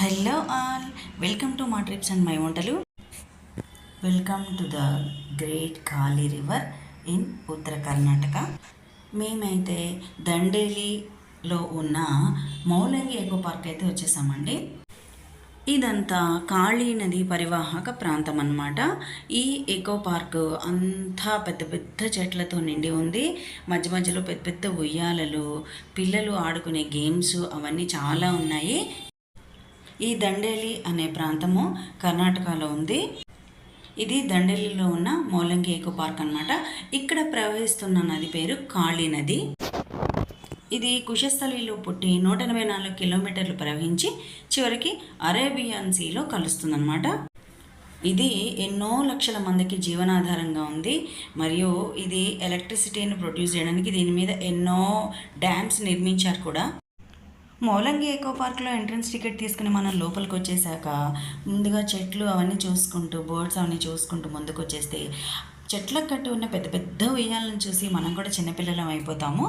Hello all welcome to మా trips and my వంటలు welcome to the great Kali river in Uttara Karnataka మేమైతే దండేలిలో ఉన్న మౌలంగి echo park అయితే వచ్చేసామండి. ఇదంతా కాళీ నది పరివాహక ప్రాంతం అన్నమాట. ఈ ఎకో పార్క్ అంతా పెద్ద పెద్ద చెట్లతో నిండి ఉంది. మధ్య మధ్యలో పెద్ద పెద్ద ఉయ్యాలలు పిల్లలు ఆడుకునే గేమ్స్ అవన్నీ చాలా ఉన్నాయి. ఈ దండేలి అనే ప్రాంతము కర్ణాటకలో ఉంది. ఇది దండేలిలో ఉన్న మౌలంగి ఎకో పార్క్ అన్నమాట. ఇక్కడ ప్రవహిస్తున్న నది పేరు కాళీ నది. ఇది కుశస్థలిలో పుట్టి నూట ఎనభై నాలుగు కిలోమీటర్లు ప్రవహించి చివరికి అరేబియన్ సీలో కలుస్తుందన్నమాట. ఇది ఎన్నో లక్షల మందికి జీవనాధారంగా ఉంది. మరియు ఇది ఎలక్ట్రిసిటీని ప్రొడ్యూస్ చేయడానికి దీని మీద ఎన్నో డ్యామ్స్ నిర్మించారు కూడా. మౌలంగి ఎకో పార్క్లో ఎంట్రన్స్ టికెట్ తీసుకుని మనం లోపలికి వచ్చేసాక ముందుగా చెట్లు అవన్నీ చూసుకుంటూ బర్డ్స్ అవన్నీ చూసుకుంటూ ముందుకు వచ్చేస్తే చెట్లకు కట్టి ఉన్న పెద్ద పెద్ద ఉయ్యాలను చూసి మనం కూడా చిన్నపిల్లలం అయిపోతాము.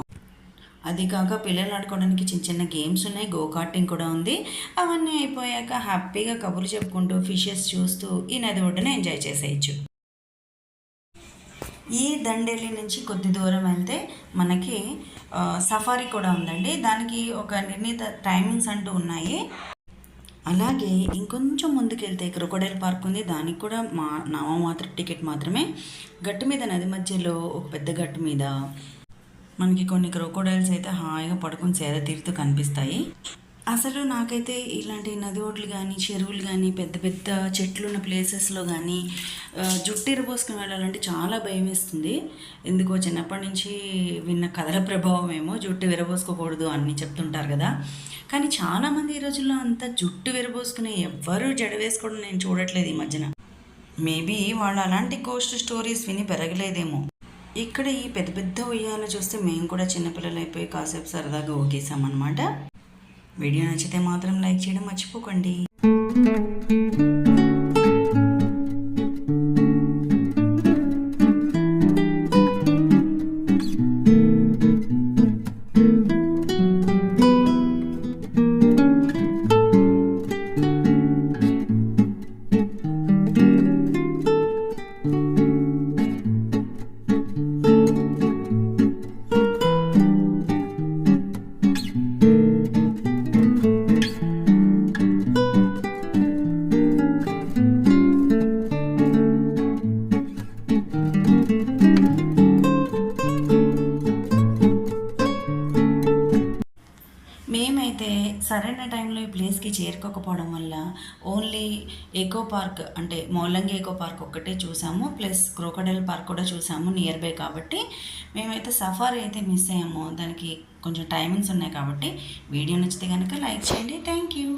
అది కాక పిల్లలు ఆడుకోవడానికి చిన్న చిన్న గేమ్స్ ఉన్నాయి గో కార్టింగ్ కూడా ఉంది. అవన్నీ అయిపోయాక హ్యాపీగా కబుర్లు చెప్పుకుంటూ ఫిషెస్ చూస్తూ ఈ నది ఒడ్డున ఎంజాయ్ చేసేయచ్చు. ఈ దండేలి నుంచి కొద్ది దూరం వెళ్తే మనకి సఫారీ కూడా ఉందండి. దానికి ఒక నిర్ణీత టైమింగ్స్ అంటూ ఉన్నాయి. అలాగే ఇంకొంచెం ముందుకెళ్తే క్రొకోడైల్ పార్క్ ఉంది. దానికి కూడా మా నామమాత్ర టికెట్ మాత్రమే. గట్టు మీద నది మధ్యలో ఒక పెద్ద గట్టు మీద మనకి కొన్ని క్రొకోడైల్స్ అయితే హాయిగా పడుకుని సేద తీరుతూ కనిపిస్తాయి. అసలు నాకైతే ఇలాంటి నది ఒడ్లు కానీ చెరువులు కానీ పెద్ద పెద్ద చెట్లు ఉన్న ప్లేసెస్లో కానీ ఆ, జుట్టు వెళ్ళాలంటే చాలా భయం వేస్తుంది. ఎందుకో చిన్నప్పటి నుంచి విన్న కథల ప్రభావం ఏమో జుట్టు విరబోసుకోకూడదు అని చెప్తుంటారు కదా. కానీ చాలామంది ఈ రోజుల్లో అంతా జుట్టు విరబోసుకునే ఎవ్వరూ జడ వేసుకోవడం నేను చూడట్లేదు ఈ మధ్యన. మేబీ వాళ్ళు అలాంటి గోస్ట్ స్టోరీస్ విని పెరగలేదేమో. ఇక్కడ ఈ పెద్ద పెద్ద ఉయ్యాలు చూస్తే మేము కూడా చిన్నపిల్లలు అయిపోయి కాసేపు సరదాగా ఊగేసామన్నమాట వీడియో నచ్చితే మాత్రం లైక్ చేయడం మర్చిపోకండి. మేమైతే సరైన టైంలో ఈ ప్లేస్కి చేరుకోకపోవడం వల్ల ఓన్లీ ఎకో పార్క్ అంటే మౌలంగి ఎకో పార్క్ ఒక్కటే చూసాము ప్లస్ క్రోకడైల్ పార్క్ కూడా చూసాము నియర్ బై కాబట్టి. మేమైతే సఫారీ అయితే మిస్ అయ్యాము దానికి కొంచెం టైమింగ్స్ ఉన్నాయి కాబట్టి. వీడియో నచ్చితే కనుక లైక్ చేయండి. Thank you